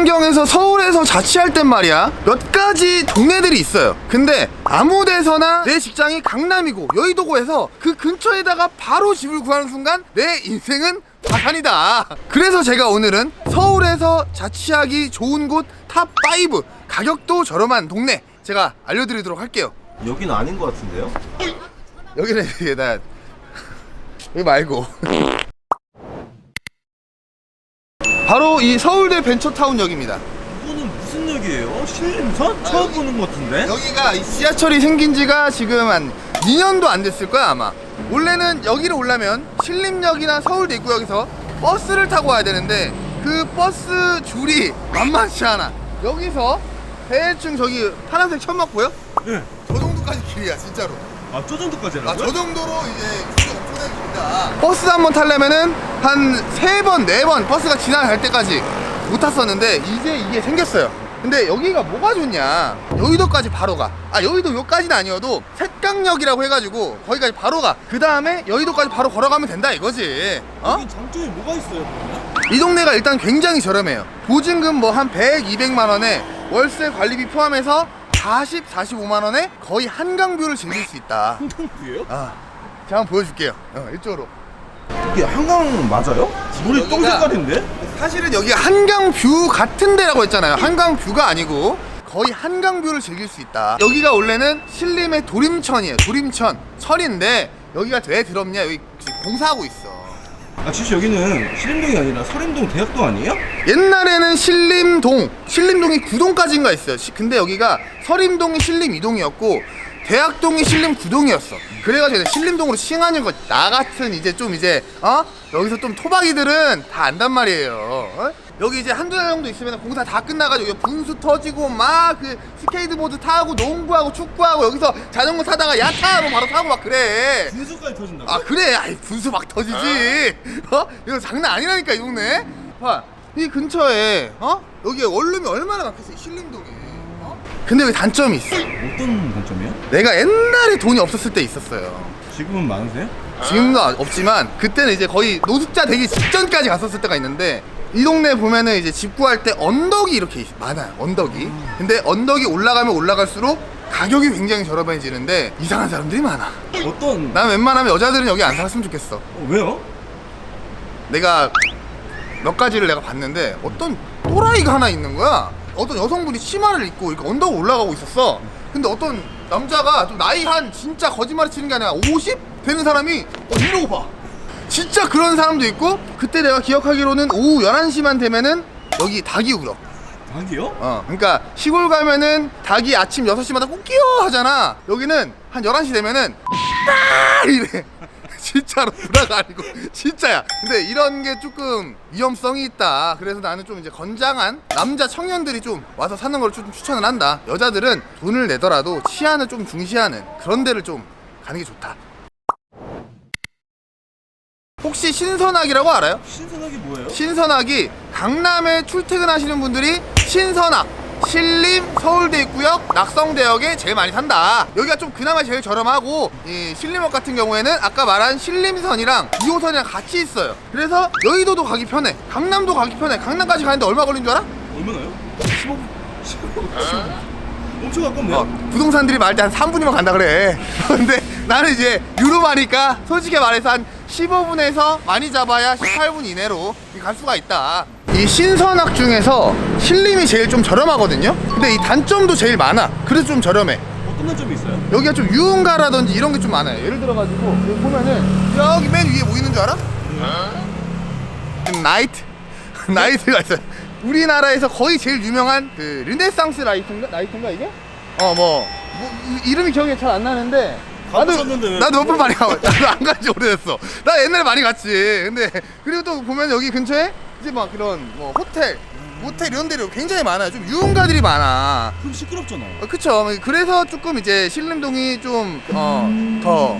환경에서 서울에서 자취할 땐 말이야. 몇 가지 동네들이 있어요. 근데 아무 데서나 내 직장이 강남이고 여의도고 해서 그 근처에다가 바로 집을 구하는 순간 내 인생은 파산이다. 그래서 제가 오늘은 서울에서 자취하기 좋은 곳 탑5 가격도 저렴한 동네 제가 알려드리도록 할게요. 여기는 아닌 것 같은데요? 여기는 나 여기 말고 바로 이 서울대 벤처타운역입니다 이거는 무슨 역이에요? 신림선? 처음 보는 것 같은데? 여기가 이 지하철이 생긴 지가 지금 한 2년도 안 됐을 거야 아마 원래는 여기를 오려면 신림역이나 서울대 입구역에서 버스를 타고 와야 되는데 그 버스 줄이 만만치 않아 여기서 대충 저기 파란색 천막 보여? 네. 저 정도까지 길이야 진짜로 아, 저 정도까지라고요? 아, 저 정도로 이제 엄청나게 길다. 버스 한 번 타려면은 한 세 번, 네 번 버스가 지나갈 때까지 못 탔었는데 이제 이게 생겼어요. 근데 여기가 뭐가 좋냐? 여의도까지 바로 가. 아, 여의도 여기까지는 아니어도 색강역이라고 해가지고 거기까지 바로 가. 그 다음에 여의도까지 바로 걸어가면 된다 이거지. 어? 여긴 장점이 뭐가 있어요, 그러면? 이 동네가 일단 굉장히 저렴해요. 보증금 뭐 한 100, 200만 원에 월세 관리비 포함해서 40, 45만 원에 거의 한강뷰를 즐길 수 있다. 한강뷰예요? 아, 제가 한번 보여줄게요. 어, 이쪽으로. 이게 한강 맞아요? 물이 똥 여기가- 색깔인데? 사실은 여기 한강뷰 같은 데라고 했잖아요. 한강뷰가 아니고 거의 한강뷰를 즐길 수 있다. 여기가 원래는 신림의 도림천이에요. 도림천. 천인데 여기가 왜 더럽냐? 여기 지금 공사하고 있어. 아, 진짜 여기는 신림동이 아니라 서림동 대학동 아니에요? 옛날에는 신림동, 신림동이 9동까지인가 있어요. 시- 근데 여기가 서림동이 신림 2동이었고 대학동이 신림 9동이었어. 그래가지고 이제 신림동으로 칭하는 거. 나 같은 이제 좀 이제 어 여기서 좀 토박이들은 다 안단 말이에요. 어? 여기 이제 한두 달 정도 있으면 공사 다 끝나가지고 여기 분수 터지고 막 그 스케이트보드 타고 농구하고 축구하고 여기서 자전거 타다가 야타하고 바로 타고 막 그래. 분수까지 터진다고? 아 그래 아이 분수 막 터지지 어 이거 장난 아니라니까 이 동네 봐 이 근처에 어 여기 원룸이 얼마나 많겠어 이 신림동에 어? 근데 왜 단점이 있어 어떤 단점이요? 내가 옛날에 돈이 없었을 때 있었어요 지금은 많으세요? 지금도 없지만 그때는 이제 거의 노숙자 되기 직전까지 갔었을 때가 있는데 이 동네 보면은 이제 집 구할 때 언덕이 이렇게 있- 많아요 언덕이 근데 언덕이 올라가면 올라갈수록 가격이 굉장히 저렴해지는데 이상한 사람들이 많아 어떤? 난 웬만하면 여자들은 여기 안 살았으면 좋겠어 어, 왜요? 내가 몇 가지를 내가 봤는데 어떤 또라이가 하나 있는 거야. 어떤 여성분이 치마를 입고 이렇게 언덕 올라가고 있었어. 근데 어떤 남자가 좀 나이 한 진짜 거짓말 치는 게 아니라 50 되는 사람이 어, 이러고 봐. 진짜 그런 사람도 있고 그때 내가 기억하기로는 오후 11시만 되면은 여기 닭이 울어. 닭이요? 어, 그러니까 시골 가면은 닭이 아침 6시마다 꼭 끼워 하잖아. 여기는 한 11시 되면은 아 이래. 진짜로 불화가 아니고 진짜야. 근데 이런 게 조금 위험성이 있다. 그래서 나는 좀 이제 건장한 남자 청년들이 좀 와서 사는 걸 좀 추천을 한다. 여자들은 돈을 내더라도 치안을 좀 중시하는 그런 데를 좀 가는 게 좋다. 혹시 신선학이라고 알아요? 신선하게 뭐예요? 신선학이 강남에 출퇴근하시는 분들이 신선학 신림 서울대 입구역 낙성대역에 제일 많이 산다 여기가 좀 그나마 제일 저렴하고 이 신림역 같은 경우에는 아까 말한 신림선이랑 2호선이랑 같이 있어요 그래서 여의도도 가기 편해 강남도 가기 편해 강남까지 가는데 얼마 걸린 줄 알아? 얼마나요? 15분. 15분. 엄청 가깝네요. 어, 부동산들이 말할 때 한 3분이면 간다 그래 근데 나는 이제 유로마니까 솔직히 말해서 한 15분에서 많이 잡아야 18분 이내로 갈 수가 있다 이 신선학 중에서 신림이 제일 좀 저렴하거든요 근데 이 단점도 제일 많아 그래서 좀 저렴해 어떤 단점이 있어요? 여기가 좀 유흥가라든지 이런 게 좀 많아요 예를 들어가지고 여기 보면은 여기 맨 위에 뭐 있는 줄 알아? 나이트 나이트가 있어요. 우리나라에서 거의 제일 유명한 그 르네상스 라이트인가 나이트인가 이게? 어뭐 뭐, 이- 이름이 기억이 잘 안 나는데 나도 몇번 많이 가 나도 안 간지 오래됐어. 나 옛날에 많이 갔지. 근데 그리고 또 보면 여기 근처에 이제 막 그런 뭐 호텔, 모텔 이런 데로 굉장히 많아요. 좀 유흥가들이 많아. 그럼 시끄럽잖아요. 어, 그쵸. 그래서 조금 이제 신림동이 좀, 어, 더.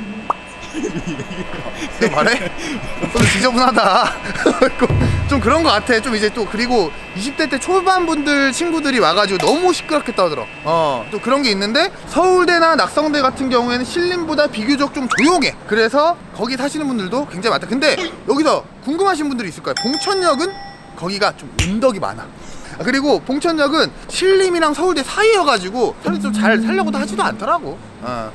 내가 말해? 좀 지저분하다. 좀 그런 것 같아. 좀 이제 또, 그리고 20대 때 초반 분들, 친구들이 와가지고 너무 시끄럽게 떠들어. 어, 또 그런 게 있는데, 서울대나 낙성대 같은 경우에는 신림보다 비교적 좀 조용해. 그래서 거기 사시는 분들도 굉장히 많다. 근데 여기서 궁금하신 분들이 있을 거예요. 봉천역은 거기가 좀 은덕이 많아. 아, 그리고 봉천역은 신림이랑 서울대 사이여가지고 사람들이 좀 잘 살려고도 하지도 않더라고. 어.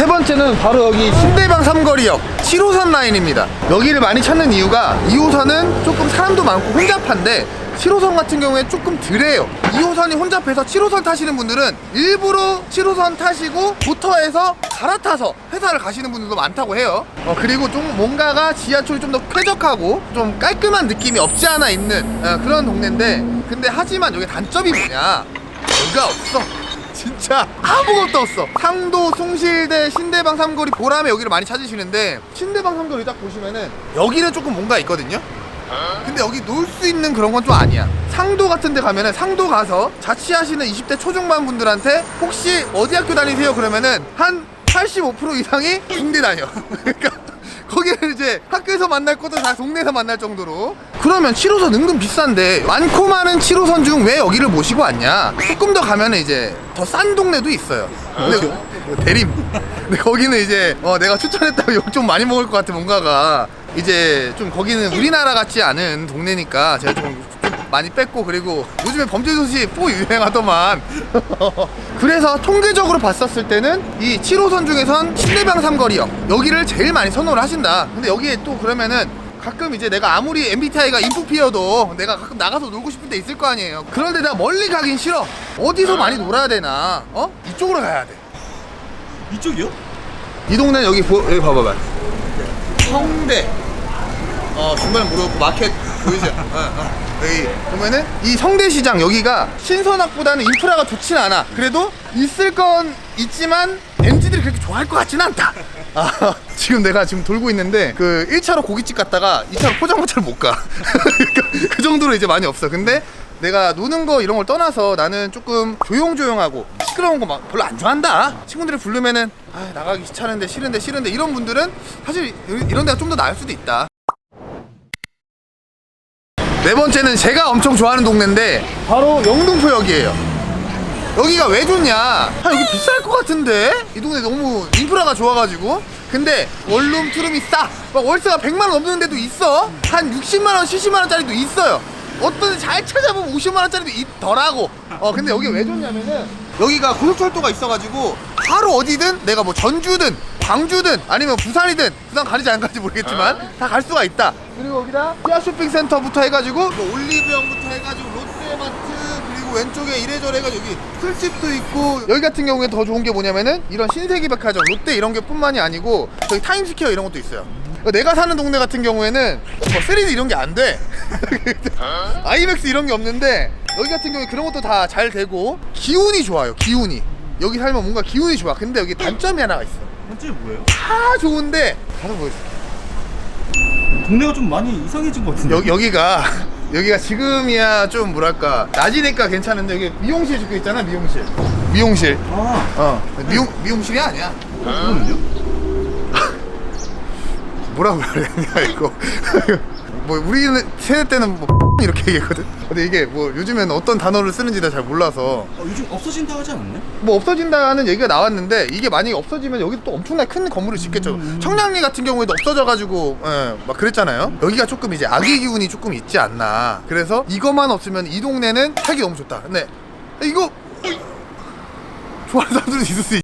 세 번째는 바로 여기 신대방 삼거리역 7호선 라인입니다. 여기를 많이 찾는 이유가 2호선은 조금 사람도 많고 혼잡한데 7호선 같은 경우에 조금 덜해요. 2호선이 혼잡해서 7호선 타시는 분들은 일부러 7호선 타시고 모터에서 갈아타서 회사를 가시는 분들도 많다고 해요. 어, 그리고 좀 뭔가가 지하철이 좀 더 쾌적하고 좀 깔끔한 느낌이 없지 않아 있는 어, 그런 동네인데 근데 하지만 여기 단점이 뭐냐? 여기가 없어. 진짜 아무것도 없어. 상도, 숭실대, 신대방 삼거리 보람에 여기를 많이 찾으시는데 신대방 삼거리 딱 보시면은 여기는 조금 뭔가 있거든요. 근데 여기 놀 수 있는 그런 건 좀 아니야. 상도 같은 데 가면은 상도 가서 자취하시는 20대 초중반 분들한테 혹시 어디 학교 다니세요? 그러면은 한 85% 이상이 중대 다녀. 그러니까 거기를 이제 학교에서 만날 것도 다 동네에서 만날 정도로. 그러면 7호선 은근 비싼데 많고 많은 7호선 중 왜 여기를 모시고 왔냐? 조금 더 가면은 이제 더 싼 동네도 있어요. 근데 대림. 근데 거기는 이제 어, 내가 추천했다고 욕 좀 많이 먹을 것 같아 뭔가가. 이제 좀 거기는 우리나라 같지 않은 동네니까 제가 좀, 좀 많이 뺐고 그리고 요즘에 범죄 도시 또 유행하더만 그래서 통계적으로 봤었을 때는 이 7호선 중에선 신대방 삼거리역 여기를 제일 많이 선호를 하신다 근데 여기에 또 그러면은 가끔 이제 내가 아무리 MBTI가 인프피어도 내가 가끔 나가서 놀고 싶은 데 있을 거 아니에요 그런데 내가 멀리 가긴 싫어 어디서 많이 놀아야 되나 어? 이쪽으로 가야 돼 이쪽이요? 이 동네는 여기 보, 여기 봐봐봐. 성대. 어 중간에 물어보고 마켓 보이죠? 어, 어. 여기 보면은 이 성대시장 여기가 신선학보다는 인프라가 좋진 않아. 그래도 있을 건 있지만 MZ들이 그렇게 좋아할 것 같진 않다. 아, 지금 내가 지금 돌고 있는데 그 1차로 고깃집 갔다가 2차로 포장마차를 못 가. 그러니까 그 정도로 이제 많이 없어. 근데 내가 노는 거 이런 걸 떠나서 나는 조금 조용조용하고 시끄러운 거 막 별로 안 좋아한다. 친구들이 부르면은 아, 나가기 귀찮은데 싫은데 싫은데 이런 분들은 사실 이런 데가 좀 더 나을 수도 있다. 네 번째는 제가 엄청 좋아하는 동네인데 바로 영등포역이에요. 여기가 왜 좋냐? 아, 여기 비쌀 것 같은데? 이 동네 너무 인프라가 좋아가지고. 근데 원룸 투룸이 싸. 막 월세가 100만 원 넘는 데도 있어. 한 60만 원, 70만 원짜리도 있어요. 어떤 데잘 찾아보면 50만 원짜리도 있더라고. 어, 근데 여기 왜 좋냐면은 여기가 고속철도가 있어가지고 바로 어디든 내가 뭐 전주든 광주든 아니면 부산이든 부산 가는지 안 가는지 모르겠지만 다 갈 수가 있다. 그리고 여기다 지하 쇼핑센터부터 해가지고 뭐 올리브영부터 해가지고 롯데마트 그리고 왼쪽에 이래저래 해가지고 여기 술집도 있고. 여기 같은 경우에 더 좋은 게 뭐냐면은 이런 신세계 백화점 롯데 이런 게 뿐만이 아니고 저기 타임스퀘어 이런 것도 있어요. 내가 사는 동네 같은 경우에는 뭐 3D 이런 게 안돼. 아이맥스 이런 게 없는데 여기 같은 경우에 그런 것도 다 잘 되고 기운이 좋아요 기운이. 여기 살면 뭔가 기운이 좋아. 근데 여기 단점이 하나가 있어 현재 뭐예요? 다 좋은데 가서 보여줄게 동네가 좀 많이 이상해진 것 같은데. 여, 여기가 여기가 지금이야 좀 뭐랄까 낮이니까 괜찮은데 여기 미용실 적혀 있잖아 미용실 미용실 아, 어 미용 미용실이 아니야 그거는요? 뭐라고 말해야 되냐 이거 뭐 우리 세대 때는 뭐 이렇게 얘기했거든? 근데 이게 뭐 요즘에는 어떤 단어를 쓰는지 나잘 몰라서. 아, 요즘 없어진다 하지 않았나요? 뭐 없어진다는 얘기가 나왔는데 이게 만약에 없어지면 여기 또 엄청나게 큰 건물을 짓겠죠. 청량리 같은 경우에도 없어져가지고 예, 막 그랬잖아요. 여기가 조금 이제 악의 기운이 조금 있지 않나. 그래서 이것만 없으면 이 동네는 살기 너무 좋다. 근데 이거 좋아하는 사람들도 있을 수 있...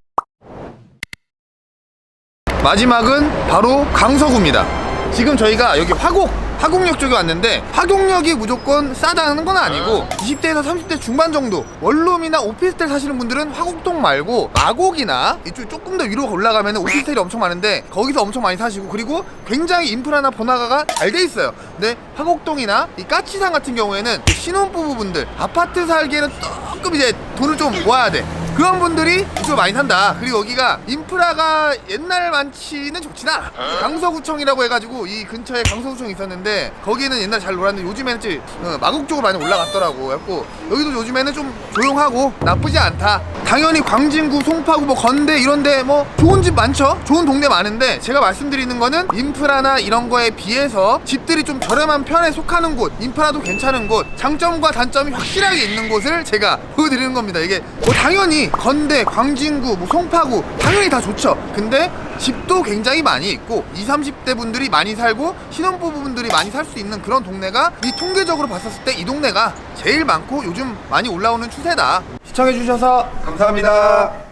마지막은 바로 강서구입니다. 지금 저희가 여기 화곡 화곡역 쪽에 왔는데 화곡역이 무조건 싸다는 건 아니고 20대에서 30대 중반 정도 원룸이나 오피스텔 사시는 분들은 화곡동 말고 마곡이나 이쪽 조금 더 위로 올라가면 오피스텔이 엄청 많은데 거기서 엄청 많이 사시고 그리고 굉장히 인프라나 번화가가 잘 돼 있어요. 근데 화곡동이나 이 까치산 같은 경우에는 신혼부부분들 아파트 살기에는 조금 이제 돈을 좀 모아야 돼 그런 분들이 이쪽을 많이 산다. 그리고 여기가 인프라가 옛날 많지는 좋진 않아. 강서구청이라고 해가지고 이 근처에 강서구청이 있었는데 거기는 옛날 잘 놀았는데 요즘에는 이제 어, 마곡 쪽으로 많이 올라갔더라고. 그래갖고 여기도 요즘에는 좀 조용하고 나쁘지 않다. 당연히 광진구, 송파구, 뭐 건대 이런데 뭐 좋은 집 많죠? 좋은 동네 많은데 제가 말씀드리는 거는 인프라나 이런 거에 비해서 집들이 좀 저렴한 편에 속하는 곳, 인프라도 괜찮은 곳, 장점과 단점이 확실하게 있는 곳을 제가 보여드리는 겁니다. 이게 뭐 당연히 건대, 광진구, 뭐 송파구 당연히 다 좋죠. 근데 집도 굉장히 많이 있고 20, 30대 분들이 많이 살고 신혼부부분들이 많이 살 수 있는 그런 동네가 이 통계적으로 봤었을 때 이 동네가 제일 많고 요즘 많이 올라오는 추세다 시청해주셔서 감사합니다.